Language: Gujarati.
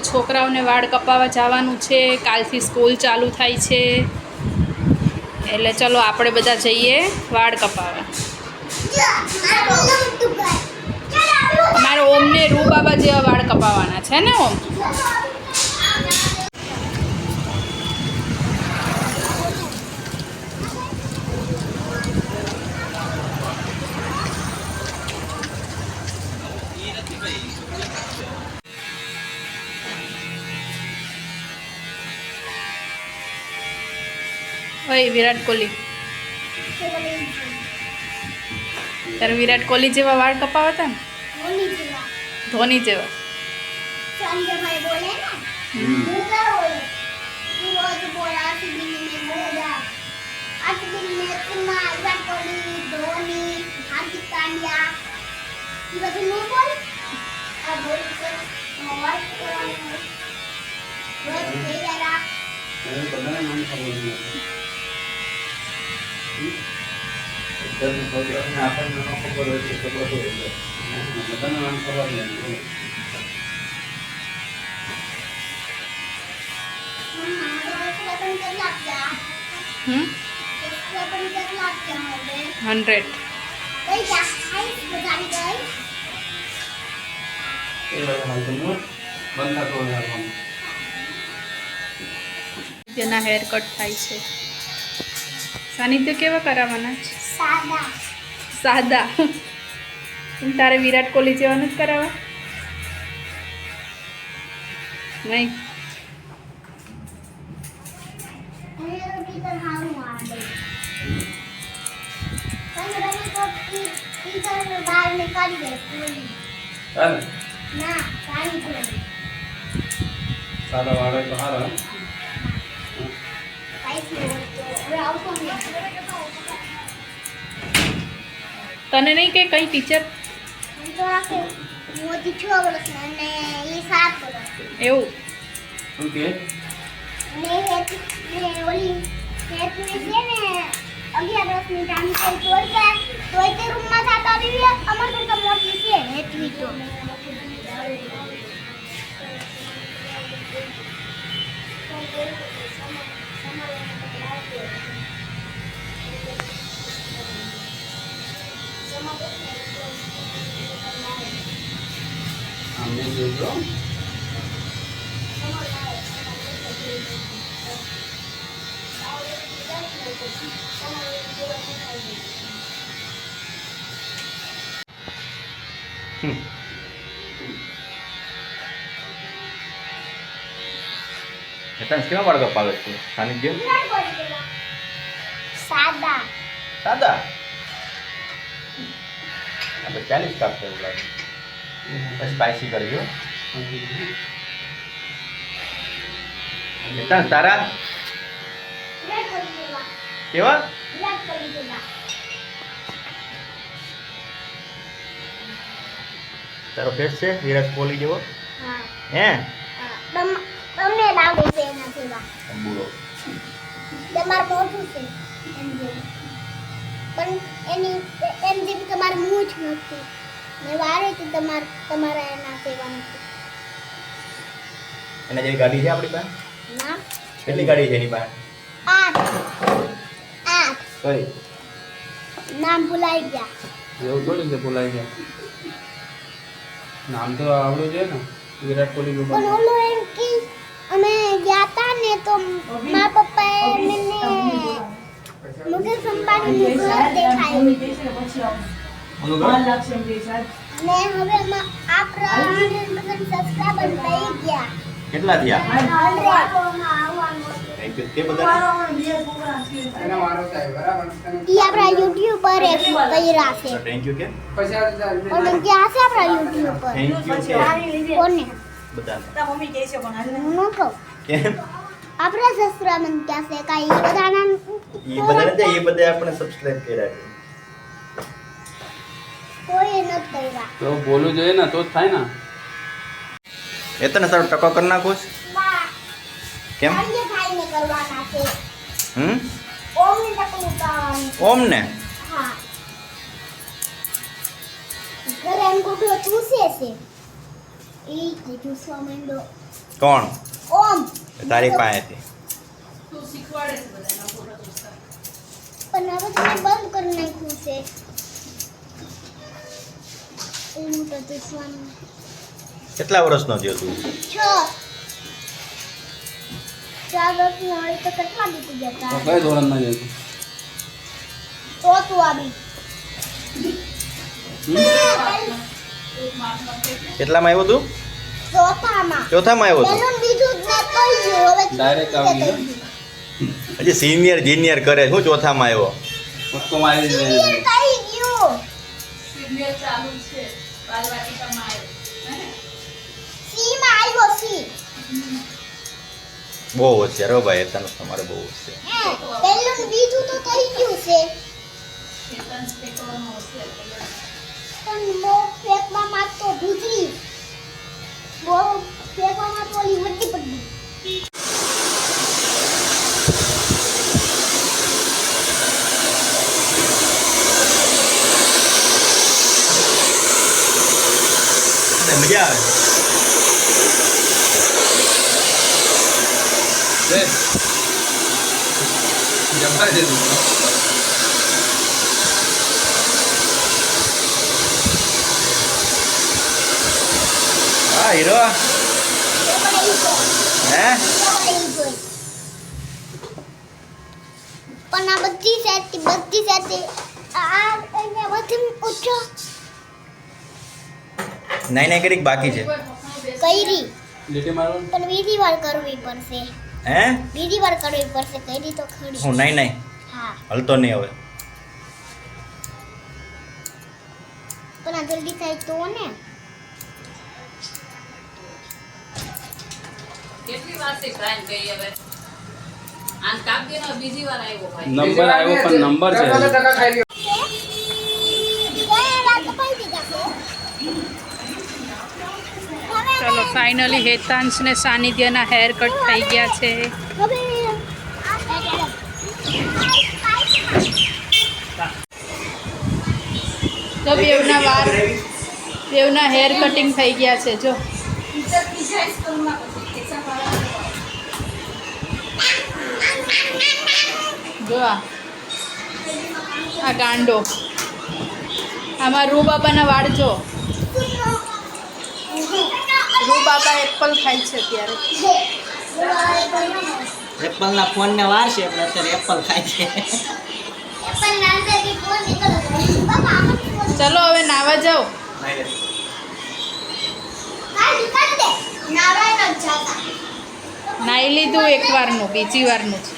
છોકરાઓને વાળ કપાવવા જવાનું છે કાલથી સ્કૂલ ચાલુ થાય છે. એટલે ચલો આપણે બધા જઈએ વાળ કપાવવા. મારે ઓમને રૂ બાબા જેવા વાળ કપાવવાના છે ને ઓમ? ઓય વિરાટ કોહલી. તારે વિરાટ કોહલી જેવા વાળ કપાવા હતા ને? ધોની જેવા બધું બોલ આ બોલ છે વાત કરવાનું રોજ થઈ ગયા એને બધાને નામ ખબર નથી. અત્યારની છોકરાઓને આપણને ન ખબર હોય તો ખબર હોય એટલે. બધાને નામ ખબર નથી. પણ કેટલા આપ્યા હમ પણ કેટલા આપ્યા હવે હંડ્રેડ કઈ ગયા આઈ બધાની ગઈ એ બધા હાલ તો મોટ બંધ થતો હોય આપણને. જેના હેર કટ થાય છે સાનિધ્ય કેવા કરાવવાના છે? સાદા. સાદા. તારે વિરાટ કોહલી જેવાનું જ કરાવવા? નહીં. સાદા વાળ તો તો તને નહીં કે કઈ ટીચર તો એવું? શું કે? ને હેત ને ઓલી હેતની છે ને અગિયાર વર્ષની ટાઈમ છે તોય તે રૂમમાં જતા આવી અમારે કરતા મોટી છે હેતવી તો. આમ નહીં જોઈતો. હેતાંશ કેવા બાળકો પાવે છે સાનિધ્ય સાદા સાદા આપણે ચાલીસ કાપશે એવું લાગે સ્પાઇસી કરજો. તારા? કેવા? તારો ફેસ છે? વિરાટ કોહલી જેવો હે? હા. તમ- તમને લાગે છે એના જેવા. બુરો તમાર મોટું છે એમ જેવું. પણ એની એમ જેવું તમારું મોં નથી. ને વારે તો તમાર તમારા એના નથી એના જેવી ગાડી છે આપણી પાસે? ના. કેટલી ગાડી છે એની પાસે? આઠ. આઠ. કઈ? નામ ભૂલાઈ ગયા. એવું થોડી છે ભૂલાઈ ગયા? નામ તો આવડું છે ને. વિરાટ કોહલી નું પણ ઓલો એમ કે અમે ગયા તા ને તો મા પપ્પા એ મને મુકેશ અંબાણીનું ઘર દેખાયું. ઓલું ઘર? ને હવે આપણા સબસ્ક્રાઇબર થઈ ગયા. કેટલા થયા? 100 Thank તે બધા? એના વારો થાય બરાબર? ઈ આપણા યુટ્યુબ પર એ કર્યા છે. થેન્ક યુ કે? પછી આ ક્યાં છે આપણા યુટ્યુબ પર થેન્ક યુ કે? કોને? બધા હું ન કહું. કેમ? આપણા સસરામન ક્યાં છે? કાઈ બધાના એ બધા આપણે સબસ્ક્રાઇબ કર્યા છે. તો બોલવું જોઈએ ને તો જ થાય ને. એ તને સારું ટકો કરી નાખું ના. કેમ? હમ? ઓમ ને કોણ? ઓમ. તારી પાસેથી. જોતા. પણ હવે બંધ કરી નાખ્યું છે. કેટલા વર્ષનો થયો તું? છ. ચાર વર્ષની હોય તો કેટલા બીતી જતા કઈ ધોરણમાં જતું તો? તું આવી. કેટલામાં આવ્યો તું? ચોથામાં. ચોથામાં આવ્યો તું? બીજું જ મેં હવે Direct આવી હજી સિનિયર જુનિયર કરે શું ચોથામાં આવ્યો? ગયું. સિનિયર ચાલુ છે. બાલવાટિકામાં આવ્યો. હે? સી માં આવ્યો સી બહુ હોશિયાર હો ભાઈ તને તમારે બહુ હોશિયાર હે પેલું ને બીજું તો થઈ ગયું છે. પણ બહુ ફેંકવામાં તો ભૂતરી બહુ ફેંકવામાં તો ઓલી હડ્ડી પડી મજા આવે લે. જમવા દે તું. હા હીરો હે પણ આ બધી સેટી બધી સેટી આ અહીંયા બધી ઉઠો નાઈ નહીં કરી બાકી છે? કઈરી લીટી મારવાનું? પણ બીજી વાર કરવી પડશે. હે? બીજી વાર કરવી પડશે. કઈરી તો ખરી. હું નહીં નહીં હા. હલતો નહીં હવે. પણ આ જલ્દી થાય તો ને. કેટલી વાર હવે? બીજી વાર આવ્યો ભાઈ. નંબર આવ્યો પણ નંબર છે કયા રાત પાઈ દીધા છે હવે ચલો ફાઇનલી હેતાંશ ને સાનિધ્યના હેર કટ થઈ ગયા છે. તો બેવના વાર, બેવના હેર કટિંગ થઈ ગયા છે, જો. જો આ ગાંડો. આમાં રૂ બાબાના વાળ જો. રૂ બાબા એપલ ખાય છે અત્યારે. એપલના ફોનને વાર છે એટલે અત્યારે એપલ ખાય છે. પણ ચલો હવે નાવા જાઓ. નાઈ લીધું એક વારનું બીજી વારનું છે.